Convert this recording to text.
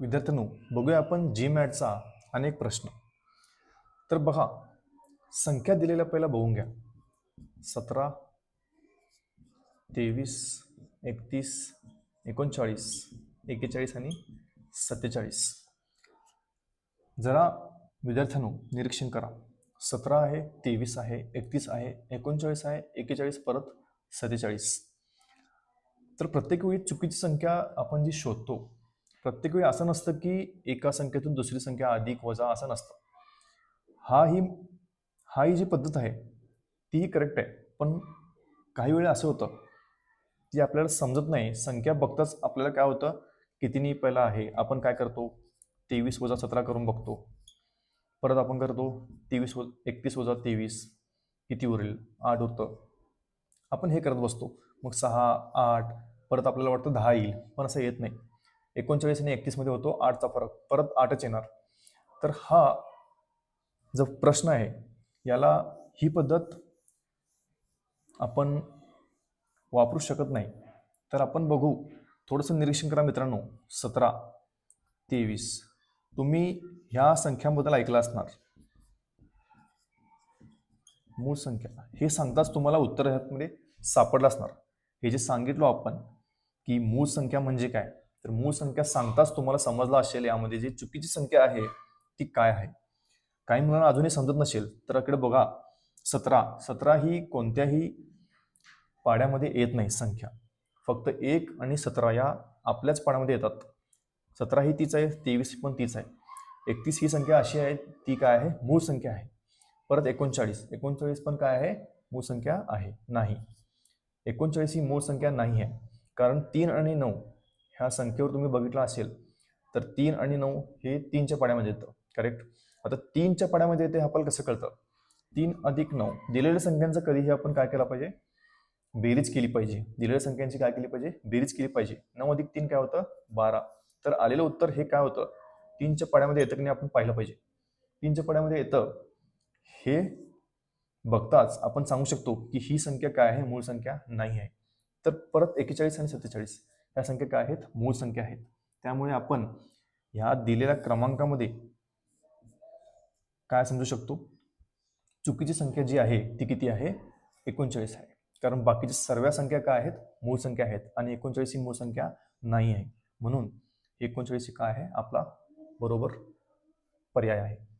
विद्यार्थ्यांनो बघूया आपण जी मॅटचा अनेक प्रश्न. तर बघा संख्या दिलेल्या पहिला बघून घ्या. सतरा तेवीस एकतीस एकोणचाळीस एकेचाळीस आणि सत्तेचाळीस. जरा विद्यार्थ्यांनो निरीक्षण करा. सतरा आहे तेवीस आहे एकतीस आहे एकोणचाळीस आहे एकेचाळीस परत सत्तेचाळीस. तर प्रत्येक वेळी चुकीची संख्या आपण जी शोधतो प्रत्येक वेळी असं नसतं की एका संख्येतून दुसरी संख्या अधिक वजा असं नसतं. हा ही हा ही जी पद्धत आहे तीही करेक्ट आहे. पण काही वेळा असं होतं ती आपल्याला समजत नाही. संख्या बघताच आपल्याला काय होतं कितीनी पहिला आहे आपण काय करतो? तेवीस वजा सतरा करून बघतो. परत आपण करतो तेवीस व एकतीस वजा तेवीस किती उरेल? आठ उरतं. आपण हे करत बसतो. मग सहा आठ परत आपल्याला वाटतं दहा येईल पण असं येत नाही. एकोणचाळीस आणि एकतीसमध्ये होतो आठचा फरक. परत आठच येणार. तर हा जो प्रश्न आहे याला ही पद्धत आपण वापरू शकत नाही. तर आपण बघू. थोडंसं निरीक्षण करा मित्रांनो. सतरा तेवीस. तुम्ही ह्या संख्यांबद्दल ऐकलं असणार. मूळ संख्या. हे सांगताच तुम्हाला उत्तर ह्यामध्ये सापडलं असणार. हे जे सांगितलो आपण की मूळ संख्या म्हणजे काय? तर मूळ संख्या सांगताच तुम्हाला समजला असेल यामध्ये जी चुकीची संख्या आहे ती काय आहे? काही मुलांना अजूनही समजत नसेल तर इकडे बघा. सतरा. सतरा ही कोणत्याही पाड्यामध्ये येत नाही संख्या. फक्त एक आणि सतरा या आपल्याच पाड्यामध्ये येतात. सतरा ही तीच आहे तेवीस पण तीच आहे. एकतीस ही संख्या अशी आहे ती काय आहे? मूळ संख्या आहे. परत एकोणचाळीस. एकोणचाळीस पण काय आहे? मूळ संख्या आहे नाही. एकोणचाळीस ही मूळ संख्या नाही आहे. कारण तीन आणि नऊ ह्या संख्येवर तुम्ही बघितलं असेल तर तीन आणि नऊ हे तीनच्या पाड्यामध्ये येतं करेक्ट आता तीनच्या पाड्यामध्ये येते हे आपल्याला कसं कळतं? तीन अधिक नऊ दिलेल्या संख्यांचं कधीही आपण काय केलं पाहिजे? बेरीज केली पाहिजे. दिलेल्या संख्यांची काय केली पाहिजे? बेरीज केली पाहिजे. नऊ अधिक तीन काय होतं? बारा. तर आलेलं उत्तर हे काय होतं? तीनच्या पाड्यामध्ये येतं की नाही आपण पाहिलं पाहिजे. तीनच्या पाड्यामध्ये येतं हे बघताच आपण सांगू शकतो की ही संख्या काय आहे? मूळ संख्या नाही आहे. तर परत एकेचाळीस आणि सत्तेचाळीस. ह्या संख्या काय आहेत मूळ संख्या आहेत. त्यामुळे आपण ह्या दिलेल्या क्रमांकामध्ये काय समजू शकतो? चुकीची संख्या जी आहे ती किती आहे? एकोणचाळीस आहे. कारण बाकीच्या सर्व संख्या काय आहेत? मूळ संख्या आहेत आणि एकोणचाळीस ही मूळ संख्या नाही आहे. म्हणून एकोणचाळीस ही काय आहे? आपला बरोबर पर्याय आहे.